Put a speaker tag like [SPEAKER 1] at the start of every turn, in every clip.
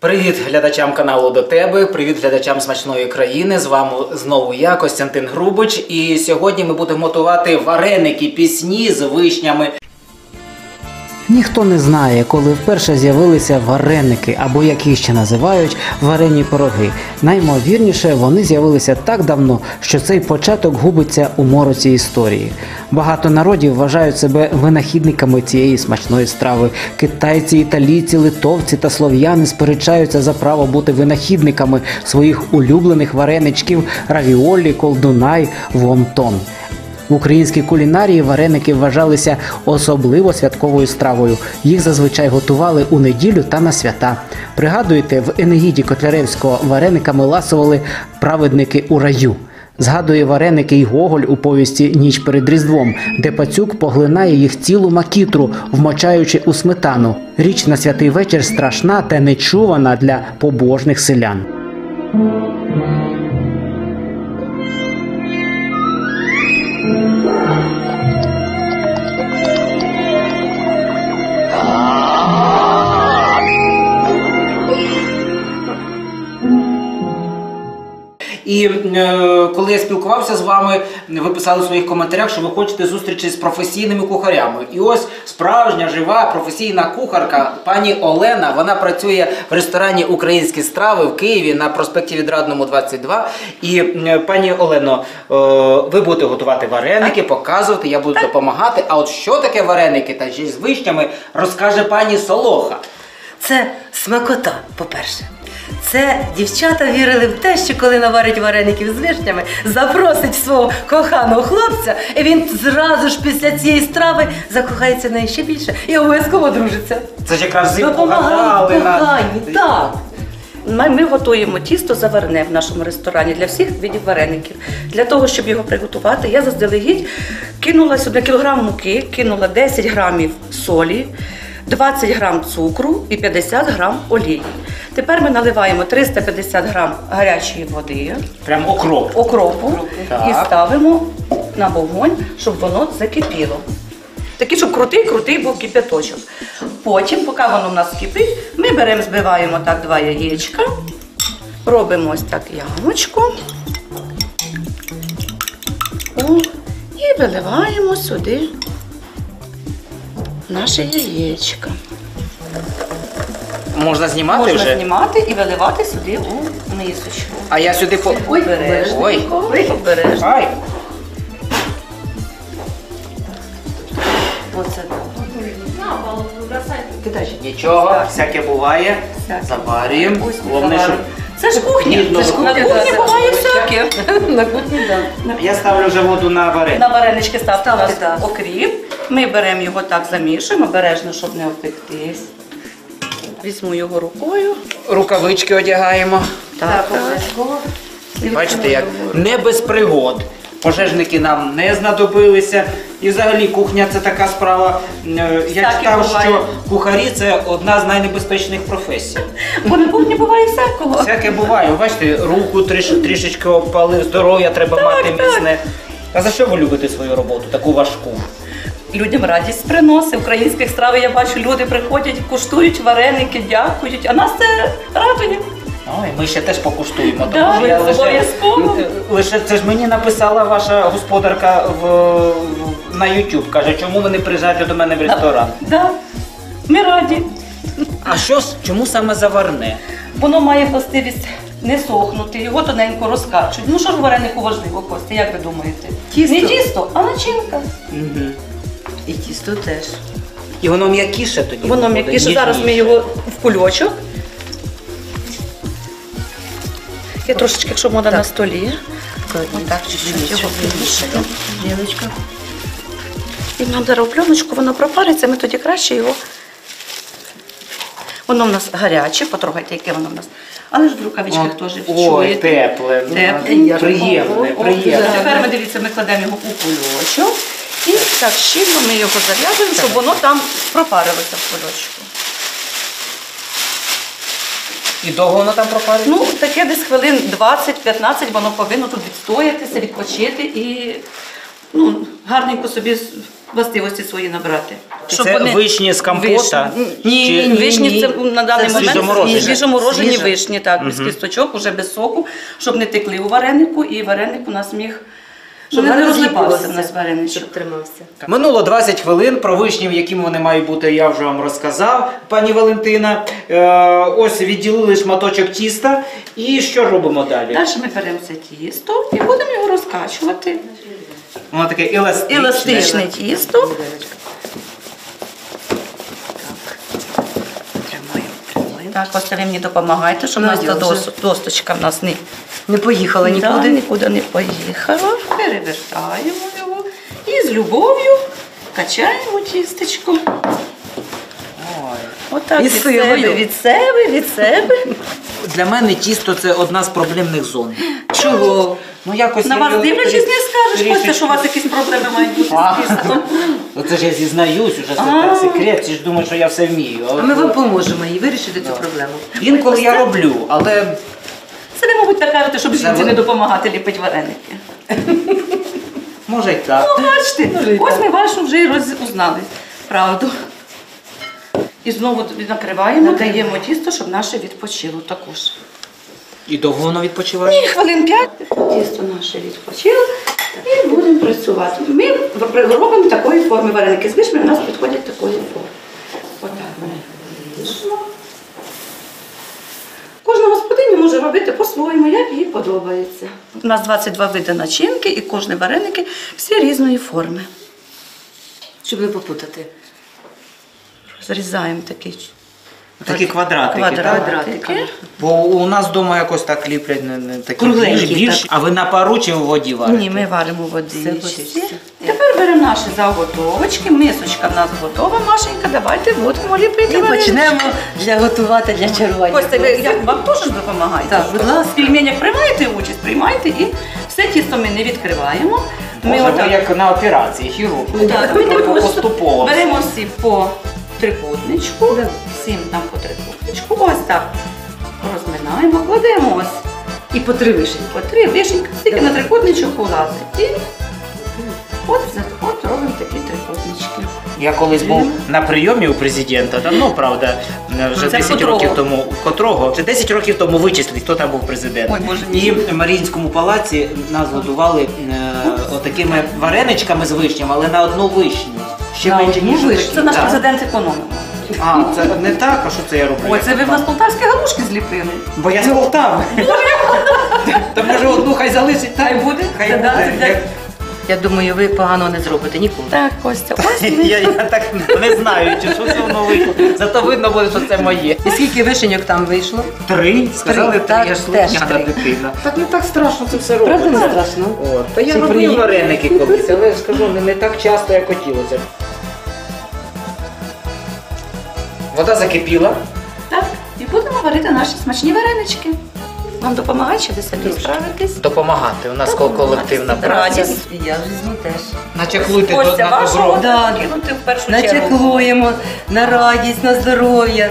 [SPEAKER 1] Привіт глядачам каналу до тебе. Привіт глядачам смачної країни. З вами знову я, Костянтин Грубич. І сьогодні ми будемо готувати вареники пісні з вишнями. Ніхто не знає, коли вперше з'явилися вареники, або як їх ще називають варені пироги. Наймовірніше, вони з'явилися так давно, що цей початок губиться у мороці історії. Багато народів вважають себе винахідниками цієї смачної страви. Китайці, італійці, литовці та слов'яни сперечаються за право бути винахідниками своїх улюблених вареничків равіолі, колдунай, вонтон. В українській кулінарії вареники вважалися особливо святковою стравою. Їх зазвичай готували у неділю та на свята. Пригадуєте, в Енегіді Котляревського варениками ласували праведники у раю. Згадує вареники й Гоголь у повісті Ніч перед Різдвом, де пацюк поглинає їх цілу макітру, вмочаючи у сметану. Річ на святий вечір страшна та нечувана для побожних селян. І е, коли я спілкувався з вами, ви писали у своїх коментарях, що ви хочете зустрічі з професійними кухарями. І ось справжня жива професійна кухарка, пані Олена. Вона працює в ресторані Українські страви в Києві на проспекті Відрадному 22. І е, пані Олено, е, ви будете готувати вареники, показувати, я буду допомагати. А от що таке вареники та ще з вишнями, розкаже пані Солоха.
[SPEAKER 2] Це смакота, по-перше. Це дівчата вірили в те, що коли наварить вареників з вишнями, запросить свого коханого хлопця, і він зразу ж після цієї страви закохається в неї ще більше і обов'язково дружиться.
[SPEAKER 1] Це ж якраз гадали
[SPEAKER 2] коханні, так.
[SPEAKER 3] Ми, ми готуємо тісто заварне в нашому ресторані для всіх видів вареників. Для того, щоб його приготувати, я заздалегідь кинула сюди кілограм муки, кинула 10 грамів солі, 20 грам цукру і 50 грам олії. Тепер ми наливаємо 350 грам гарячої води,
[SPEAKER 1] Прям окроп.
[SPEAKER 3] окропу
[SPEAKER 1] Так.
[SPEAKER 3] і ставимо на вогонь, щоб воно закипіло. Такий, щоб крутий, крутий був кипяточок. Потім, поки воно в нас кипить, ми беремо, збиваємо так два яєчка, робимо ось так ямочку. О, і виливаємо сюди наше яєчко.
[SPEAKER 1] Можна знімати
[SPEAKER 3] Можна
[SPEAKER 1] вже?
[SPEAKER 3] знімати і виливати сюди у мисочку.
[SPEAKER 1] А я сюди по. Ой,
[SPEAKER 3] Обережненько,
[SPEAKER 1] Ой.
[SPEAKER 3] обережно.
[SPEAKER 1] Ай.
[SPEAKER 3] Оце так.
[SPEAKER 1] Нічого, всяке буває.
[SPEAKER 3] Всяке.
[SPEAKER 1] Заварюємо.
[SPEAKER 3] Ось ми
[SPEAKER 1] Головне, щоб.
[SPEAKER 3] заваримо. Це ж кухня. Це ж кухня. На кухні буває всяке.
[SPEAKER 2] На кухні, так.
[SPEAKER 1] Я ставлю вже воду на варення.
[SPEAKER 3] На варенички ставте у нас
[SPEAKER 2] так.
[SPEAKER 3] окріп. Ми беремо його так, замішуємо, обережно, щоб не опектись. Візьму його рукою.
[SPEAKER 1] Рукавички одягаємо.
[SPEAKER 3] Так, так.
[SPEAKER 2] обов'язково.
[SPEAKER 1] Бачите, як не без пригод. Пожежники нам не знадобилися. І взагалі кухня це така справа. е, Я
[SPEAKER 3] Всяке
[SPEAKER 1] читав, що кухарі це одна з найнебезпечних професій.
[SPEAKER 3] Бо на кухні буває всякого.
[SPEAKER 1] Всяке буває. Бачите, руку тріш, трішечки опалив, здоров'я треба мати міцне. А за що ви любите свою роботу, таку важку?
[SPEAKER 3] Людям радість приносить. Українських страв я бачу, люди приходять, куштують вареники, дякують. А нас це радує.
[SPEAKER 1] Ой, ми ще теж покуштуємо. Тому
[SPEAKER 3] Да,
[SPEAKER 1] що я лише,
[SPEAKER 3] обов'язково.
[SPEAKER 1] лише це ж мені написала ваша господарка в, на YouTube. Каже, чому ви не приїжджаєте до мене в ресторан?
[SPEAKER 3] Да. Ми раді.
[SPEAKER 1] А що чому саме заварне?
[SPEAKER 3] Воно має властивість не сохнути, його тоненько розкачують. Ну що ж варенику важливо, Костя, як ви думаєте?
[SPEAKER 2] Тісто.
[SPEAKER 3] Не тісто, а начинка.
[SPEAKER 1] Угу.
[SPEAKER 2] І тісто теж.
[SPEAKER 1] І воно м'якіше тоді.
[SPEAKER 3] Воно
[SPEAKER 1] буде,
[SPEAKER 3] м'якіше. Зараз ми
[SPEAKER 1] ніжніше.
[SPEAKER 3] його в кульочок. Я трошечки, якщо можна на столі. Отак, чуть-чуть його. І нам зараз в пленочку воно пропариться, ми тоді краще його. Воно в нас гаряче, потрогайте, яке воно в нас. Але ж в рукавичках теж
[SPEAKER 1] Ой,
[SPEAKER 3] відчуєте.
[SPEAKER 1] тепле. ну, Приємне,
[SPEAKER 3] О, о,
[SPEAKER 1] приємне.
[SPEAKER 3] Тепер ми дивіться, ми кладемо його у кульочок. І так щільно ми його зав'язуємо, щоб воно там пропарилося в кульочку.
[SPEAKER 1] І довго воно там пропариться?
[SPEAKER 3] Ну, таке десь хвилин 20-15 воно повинно тут відстоятися, відпочити і ну, гарненько собі властивості свої набрати.
[SPEAKER 1] Це вишні з компота?
[SPEAKER 3] Виш- Ні,
[SPEAKER 1] Чи-
[SPEAKER 3] ні, вишні
[SPEAKER 2] ні.
[SPEAKER 3] це на даний
[SPEAKER 2] Це
[SPEAKER 3] момент
[SPEAKER 1] свіжоморожені?
[SPEAKER 3] вишні, так, без кісточок, уже без соку, щоб не текли у варенику, і вареник у нас міг, щоб
[SPEAKER 2] Ну,
[SPEAKER 3] не розлипався в нас вареничок.
[SPEAKER 2] Щоб тримався.
[SPEAKER 1] Минуло 20 хвилин. Про вишні, якими вони мають бути, я вже вам розказав, пані Валентина. Е, ось відділили шматочок тіста. І що робимо далі?
[SPEAKER 3] Далі ми беремо це тісто і будемо його розкачувати.
[SPEAKER 1] Воно таке еластичне.
[SPEAKER 3] Еластичне тісто.
[SPEAKER 2] Тримаємо, тримаємо.
[SPEAKER 3] Так, ось ви мені допомагайте, щоб у нас та дос- досточка в нас не,
[SPEAKER 2] Не поїхала
[SPEAKER 3] Да,
[SPEAKER 2] нікуди.
[SPEAKER 3] нікуди не поїхала. Перевертаємо його і з любов'ю качаємо тістечко.
[SPEAKER 1] Ой.
[SPEAKER 3] Отак від себе, від себе, від себе.
[SPEAKER 1] Для мене тісто це одна з проблемних зон.
[SPEAKER 2] Чого?
[SPEAKER 1] Ну якось
[SPEAKER 3] На
[SPEAKER 1] я
[SPEAKER 3] вас
[SPEAKER 1] його
[SPEAKER 3] дивлячись, не скажеш,
[SPEAKER 1] трішечки-
[SPEAKER 3] Костя, що у вас якісь проблеми мають бути
[SPEAKER 1] А.
[SPEAKER 3] з тістом.
[SPEAKER 1] Оце ж я зізнаюсь, уже це
[SPEAKER 3] А.
[SPEAKER 1] так секрет, всі ж думають, що я все вмію.
[SPEAKER 2] А ми вам поможемо їй вирішити цю проблему.
[SPEAKER 1] Інколи я роблю, але
[SPEAKER 3] Це ви, мабуть, так кажете, щоб жінці не допомагати ліпити вареники.
[SPEAKER 1] може й так.
[SPEAKER 3] Ну, бачите, ось ми вашу вже й розузнали правду. І знову накриваємо, даємо тісто, щоб наше відпочило також.
[SPEAKER 1] І довго воно відпочиває?
[SPEAKER 3] І хвилин п'ять тісто наше відпочило і будемо працювати. Ми робимо такої форми вареники. З у нас підходять такої форми. Отак ми ріжемо. Кожна господиня може робити по-своєму, як їй подобається. У нас 22 види начинки і кожні вареники всі різної форми.
[SPEAKER 2] Щоб не попутати.
[SPEAKER 3] Розрізаємо такий
[SPEAKER 1] Такі квадратики.
[SPEAKER 3] квадратики.
[SPEAKER 1] так? Бо у нас вдома якось так ліплять не, не такі
[SPEAKER 2] Кругленькі,
[SPEAKER 1] більш, більш.
[SPEAKER 2] так.
[SPEAKER 1] А ви на пару чи в воді варите?
[SPEAKER 3] Ні, ми варимо в
[SPEAKER 2] Все
[SPEAKER 3] водичці.
[SPEAKER 2] водичці.
[SPEAKER 3] Тепер беремо наші заготовочки. Мисочка в нас готова, Машенька. Давайте будемо ліпити.
[SPEAKER 2] І почнемо для готувати для чарування.
[SPEAKER 3] Костя, ви як вам теж допомагаєте?
[SPEAKER 2] Так, будь ласка.
[SPEAKER 3] В пельменях приймаєте участь, приймайте і все тісто ми не відкриваємо. Ми
[SPEAKER 1] Може,
[SPEAKER 3] отак-
[SPEAKER 1] як на операції, хірург.
[SPEAKER 3] Так, ми так
[SPEAKER 1] поступово.
[SPEAKER 3] беремо всі по трикутничку, всім там по трикутничку, ось так розминаємо, кладемо ось
[SPEAKER 2] І по три вишеньки.
[SPEAKER 3] по три вишеньки, тільки на трикутничок улазить. І от, от робимо такі трикутнички.
[SPEAKER 1] Я колись був на прийомі у президента, давно, правда, вже
[SPEAKER 3] Це
[SPEAKER 1] 10
[SPEAKER 3] котрого?
[SPEAKER 1] років тому, котрого, вже 10 років тому вичислили, хто там був президент.
[SPEAKER 3] Ой, Боже.
[SPEAKER 1] І в Маріїнському палаці нас годували е, отакими вареничками з вишнями, але на одну вишню. Ще
[SPEAKER 2] На
[SPEAKER 1] менше,
[SPEAKER 2] одну
[SPEAKER 1] ніж
[SPEAKER 2] вишню?
[SPEAKER 1] такі.
[SPEAKER 3] Це наш
[SPEAKER 1] Так.
[SPEAKER 3] президент економив.
[SPEAKER 1] А, це не так, а що це я роблю?
[SPEAKER 3] Ой, це ви в нас полтавські галушки зліпили.
[SPEAKER 1] Бо я з Полтави. Та може одну хай залишить,
[SPEAKER 3] Хай буде.
[SPEAKER 1] Хай
[SPEAKER 3] Це да,
[SPEAKER 1] буде. Як-
[SPEAKER 2] Я думаю, ви погано не зробите ніколи.
[SPEAKER 3] Так, Костя, ось
[SPEAKER 1] Я, я так не знаю, чи що це воно вийшло. Зато видно буде, що це моє.
[SPEAKER 2] І скільки вишеньок там вийшло?
[SPEAKER 1] Три? Сказали
[SPEAKER 2] Три,
[SPEAKER 1] три,
[SPEAKER 2] так,
[SPEAKER 1] я ж
[SPEAKER 2] теж
[SPEAKER 1] слухняна
[SPEAKER 2] три.
[SPEAKER 1] дитина. Так не так страшно це все робити.
[SPEAKER 2] Правда не страшно?
[SPEAKER 1] От. Та я
[SPEAKER 2] Чи
[SPEAKER 1] робив вареники колись, але скажу, не, не так часто, як хотілося. Вода закипіла.
[SPEAKER 3] Так, і будемо варити наші смачні варенички. Вам допомагає, чи ви самі справитесь?
[SPEAKER 1] Допомагати. У нас
[SPEAKER 3] Допомагати.
[SPEAKER 1] колективна
[SPEAKER 3] Радість.
[SPEAKER 2] Я візьму теж.
[SPEAKER 1] Начеклуйте до,
[SPEAKER 3] Костя,
[SPEAKER 1] на
[SPEAKER 3] вашого
[SPEAKER 1] добро.
[SPEAKER 2] Да.
[SPEAKER 3] кинути в першу чергу.
[SPEAKER 2] Начеклуємо на радість, на здоров'я.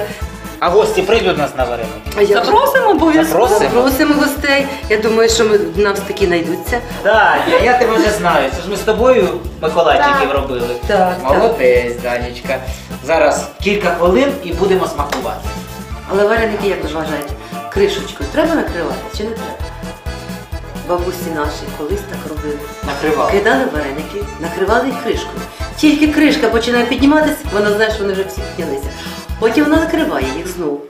[SPEAKER 1] А гості прийдуть нас на вареники.
[SPEAKER 2] А я
[SPEAKER 3] Запросимо обов'язково.
[SPEAKER 1] Запросимо.
[SPEAKER 2] Просимо гостей. Я думаю, що ми, в нас такі знайдуться.
[SPEAKER 1] Так, я, я тебе вже знаю. Це ж ми з тобою Миколайчиків робили.
[SPEAKER 2] Так,
[SPEAKER 1] Молодець, Данечка. Зараз кілька хвилин і будемо смакувати.
[SPEAKER 2] Але вареники, як ви вважаєте, кришечкою треба накривати чи не треба? Бабусі наші колись так робили.
[SPEAKER 1] Накривали.
[SPEAKER 2] Кидали вареники, накривали їх кришкою. Тільки кришка починає підніматися, вона знає, що вони вже всі піднялися. Потім вона накриває їх знову.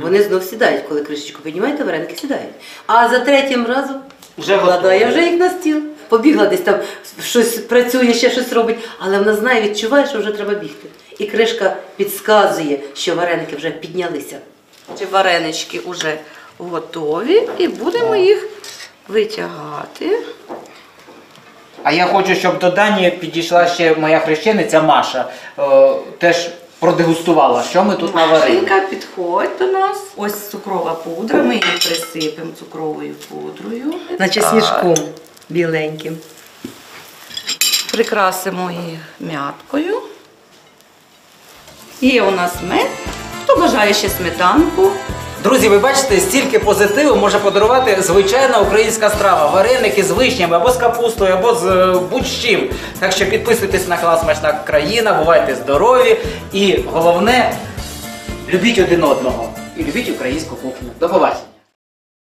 [SPEAKER 2] Вони знов сідають, коли кришечку піднімаєте, вареники сідають. А за третім разом
[SPEAKER 1] Вже
[SPEAKER 2] вкладає вже їх на стіл. Побігла десь там, щось працює, ще щось робить, але вона знає, відчуває, що вже треба бігти. І кришка підсказує, що вареники вже піднялися.
[SPEAKER 3] Ці варенички вже готові і будемо їх витягати.
[SPEAKER 1] А я хочу, щоб до Дані підійшла ще моя хрещениця Маша. Е, теж продегустувала, що ми тут наварили.
[SPEAKER 3] Машинка, підходь до нас. Ось цукрова пудра. Ми її присипемо цукровою пудрою.
[SPEAKER 2] Наче сніжком біленьким.
[SPEAKER 3] Прикрасимо її м'яткою. Є у нас мед. Хто бажає ще сметанку,
[SPEAKER 1] Друзі, ви бачите, стільки позитиву може подарувати звичайна українська страва. Вареники з вишнями або з капустою, або з е, будь-чим. Так що підписуйтесь на канал Смачна країна, бувайте здорові і головне любіть один одного і любіть українську кухню. До побачення!